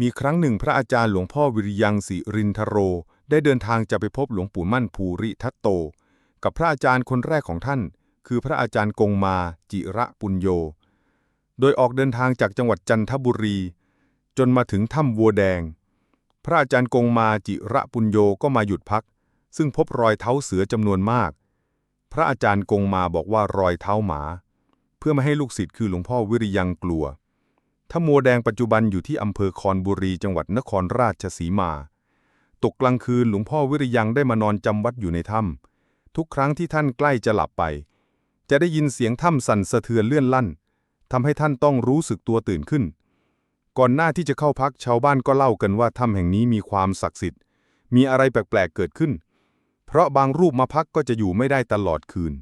มีครั้งหนึ่งพระอาจารย์หลวงพ่อวิริยังสิรินทโร ได้เดินทางจะไปพบหลวงปู่มั่นภูริทัตโต กับพระอาจารย์คนแรกของท่าน คือพระอาจารย์กงมาจิระปุญโย โดยออกเดินทางจากจังหวัดจันทบุรี จนมาถึงถ้ำวัวแดง พระอาจารย์กงมาจิระปุญโยก็มาหยุดพัก ซึ่งพบรอยเท้าเสือจำนวนมาก พระอาจารย์กงมาบอกว่ารอยเท้าหมา เพื่อไม่ให้ลูกศิษย์คือหลวงพ่อวิริยังกลัว ถ้ำมัวแดงปัจจุบันอยู่ที่อำเภอคอนบุรีจังหวัดนครราชสีมา ตกกลางคืนหลวงพ่อวิริยังได้มานอนจำวัดอยู่ในถ้ำทุกครั้งที่ท่านใกล้จะหลับไป จะได้ยินเสียงถ้ำสั่นสะเทือนเลื่อนลั่นทำให้ท่านต้องรู้สึกตัวตื่นขึ้น ก่อนหน้าที่จะเข้าพักชาวบ้านก็เล่ากันว่าถ้ำแห่งนี้มีความศักดิ์สิทธิ์ มีอะไรแปลกๆเกิดขึ้น เพราะบางรูปมาพักก็จะอยู่ไม่ได้ตลอดคืน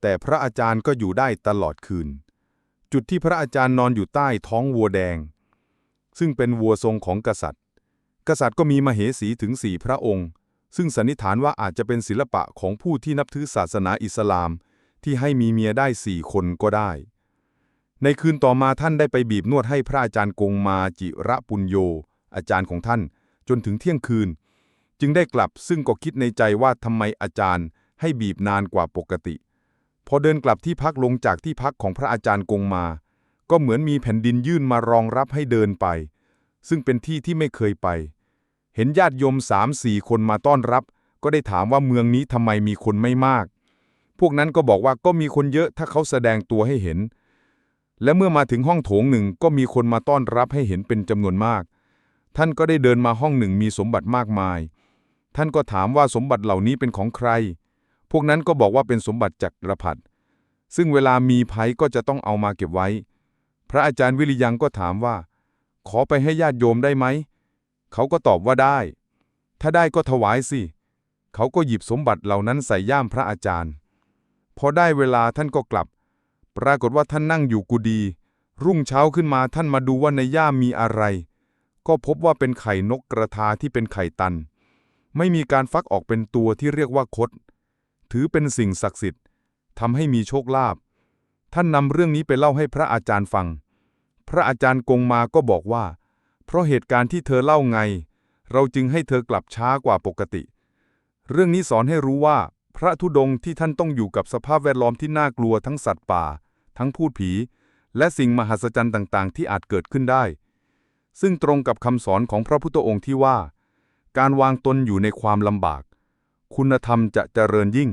แต่พระอาจารย์ก็อยู่ได้ตลอดคืน จุดที่พระอาจารย์นอนอยู่ใต้ท้องวัวแดง ซึ่งเป็นวัวทรงของกษัตริย์ กษัตริย์ก็มีมเหสีถึงสี่พระองค์ ซึ่งสันนิษฐานว่าอาจจะเป็นศิลปะของผู้ที่นับถือศาสนาอิสลาม ที่ให้มีเมียได้สี่คนก็ได้ ในคืนต่อมาท่านได้ไปบีบนวดให้พระอาจารย์กงมาจิระปุญโย อาจารย์ของท่าน จนถึงเที่ยงคืน จึงได้กลับซึ่งก็คิดในใจว่าทำไมอาจารย์ให้บีบนานกว่าปกติ พอเดินกลับที่พักลงจากที่พักของพระอาจารย์กงมา ก็เหมือนมีแผ่นดินยื่นมารองรับให้เดินไป ซึ่งเป็นที่ที่ไม่เคยไป เห็นญาติโยมสามสี่คนมาต้อนรับ ก็ได้ถามว่าเมืองนี้ทำไมมีคนไม่มาก พวกนั้นก็บอกว่าก็มีคนเยอะถ้าเขาแสดงตัวให้เห็น และเมื่อมาถึงห้องโถงหนึ่งก็มีคนมาต้อนรับให้เห็นเป็นจำนวนมาก ท่านก็ได้เดินมาห้องหนึ่งมีสมบัติมากมาย ท่านก็ถามว่าสมบัติเหล่านี้เป็นของใคร พวกนั้นก็บอกว่าเป็นสมบัติจักรพรรดิซึ่งเวลามีภัยก็จะต้องเอามาเก็บไว้ พระอาจารย์วิริยังก็ถามว่า ขอไปให้ญาติโยมได้ไหม เขาก็ตอบว่าได้ ถ้าได้ก็ถวายสิ เขาก็หยิบสมบัติเหล่านั้นใส่ย่ามพระอาจารย์ พอได้เวลาท่านก็กลับ ปรากฏว่าท่านนั่งอยู่กุฏิรุ่งเช้าขึ้นมาท่านมาดูว่าในย่ามมีอะไร ก็พบว่าเป็นไข่นกกระทาที่เป็นไข่ตัน ไม่มีการฟักออกเป็นตัวที่เรียกว่าคด ถือเป็นสิ่งศักดิ์สิทธิ์ทำให้มีโชคลาภท่านนำเรื่องนี้ไปเล่าให้พระอาจารย์ฟัง พระอาจารย์กงมาก็บอกว่า เพราะเหตุการณ์ที่เธอเล่าไง เราจึงให้เธอกลับช้ากว่าปกติ เรื่องนี้สอนให้รู้ว่า พระธุดงค์ที่ท่านต้องอยู่กับสภาพแวดล้อมที่น่ากลัวทั้งสัตว์ป่า ทั้งพูดผี และสิ่งมหัศจรรย์ต่างๆ ที่อาจเกิดขึ้นได้ ซึ่งตรงกับคำสอนของพระพุทธองค์ที่ว่า การวางตนอยู่ในความลำบาก คุณธรรมจะเจริญยิ่ง